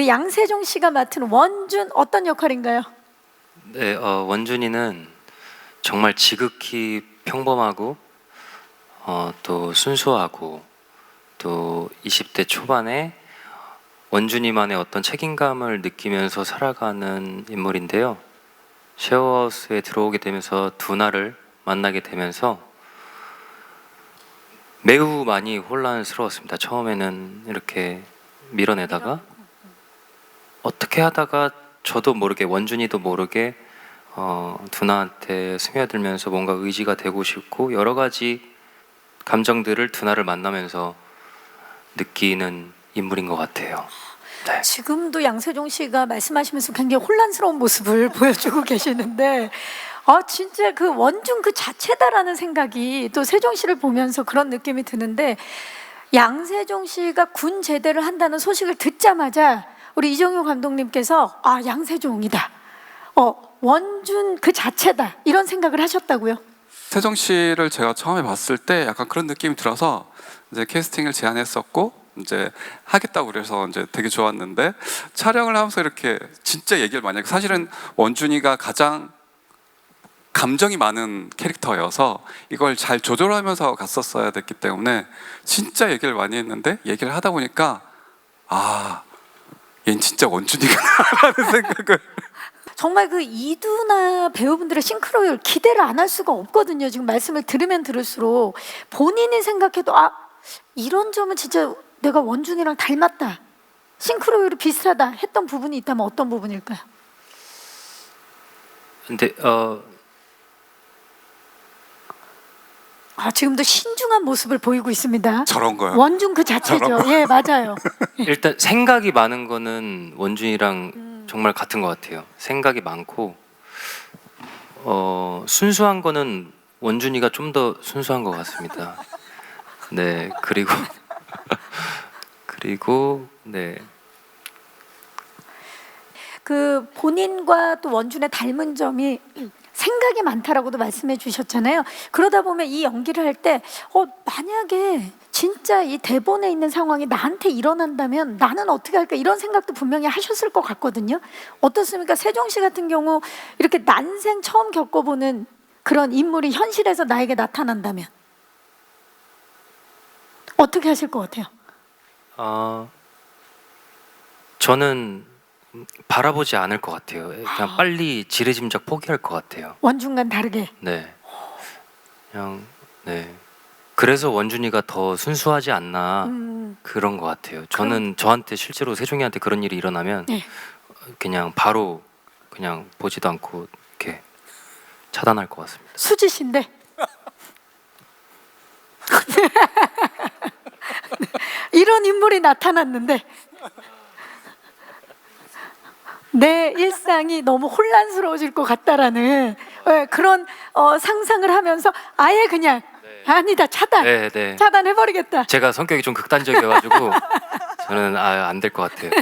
우리 양세종 씨가 맡은 원준 어떤 역할인가요? 네, 어, 원준이는 정말 지극히 평범하고 어, 또 순수하고 또 20대 초반에 원준이만의 어떤 책임감을 느끼면서 살아가는 인물인데요. 쉐어하우스에 들어오게 되면서 두나를 만나게 되면서 매우 많이 혼란스러웠습니다. 처음에는 이렇게 밀어내다가 어떻게 하다가 저도 모르게 원준이도 모르게 어, 두나한테 스며들면서 뭔가 의지가 되고 싶고 여러 가지 감정들을 두나를 만나면서 느끼는 인물인 것 같아요. 네. 지금도 양세종 씨가 말씀하시면서 굉장히 혼란스러운 모습을 보여주고 계시는데 아 진짜 그 원준 그 자체다라는 생각이 또 세종 씨를 보면서 그런 느낌이 드는데 양세종 씨가 군 제대를 한다는 소식을 듣자마자 우리 이정효 감독님께서 아 양세종이다. 어 원준 그 자체다 이런 생각을 하셨다고요? 세정 씨를 제가 처음에 봤을 때 약간 그런 느낌이 들어서 이제 캐스팅을 제안했었고 이제 하겠다고 그래서 이제 되게 좋았는데 촬영을 하면서 이렇게 진짜 얘기를 많이 하고 사실은 원준이가 가장 감정이 많은 캐릭터여서 이걸 잘 조절하면서 갔었어야 됐기 때문에 진짜 얘기를 많이 했는데 얘기를 하다 보니까 아 얘는 진짜 원준이구나라는 생각을 정말 그 이두나 배우분들의 싱크로율 기대를 안 할 수가 없거든요. 지금 말씀을 들으면 들을수록 본인이 생각해도 아 이런 점은 진짜 내가 원준이랑 닮았다. 싱크로율이 비슷하다 했던 부분이 있다면 어떤 부분일까요? 근데 어, 아 지금도 신중한 모습을 보이고 있습니다. 저런 거요. 원준 그 자체죠. 예 맞아요. 일단 생각이 많은 거는 원준이랑 정말 같은 것 같아요. 생각이 많고 어, 순수한 거는 원준이가 좀 더 순수한 것 같습니다. 네 그리고 그리고 네 그 본인과 또 원준의 닮은 점이 생각이 많다라고도 말씀해 주셨잖아요. 그러다 보면 이 연기를 할 때 어, 만약에 진짜 이 대본에 있는 상황이 나한테 일어난다면 나는 어떻게 할까 이런 생각도 분명히 하셨을 것 같거든요. 어떻습니까? 세종 씨 같은 경우 이렇게 난생 처음 겪어보는 그런 인물이 현실에서 나에게 나타난다면 어떻게 하실 것 같아요? 어, 저는 바라보지 않을 것 같아요. 그냥 빨리 지레짐작 포기할 것 같아요. 원준과는 다르게 네. 그냥 네. 그래서 원준이가 더 순수하지 않나 음, 그런 것 같아요. 저는 저한테 실제로 세종이한테 그런 일이 일어나면 네. 그냥 바로 그냥 보지도 않고 이렇게 차단할 것 같습니다. 수지신데 이런 인물이 나타났는데 내 일상이 너무 혼란스러워질 것 같다라는 예, 그런 어, 상상을 하면서 아예 그냥 아니다 차단 네, 네. 차단해버리겠다 제가 성격이 좀 극단적이어가지고 저는 아, 안 될 것 같아요. 네.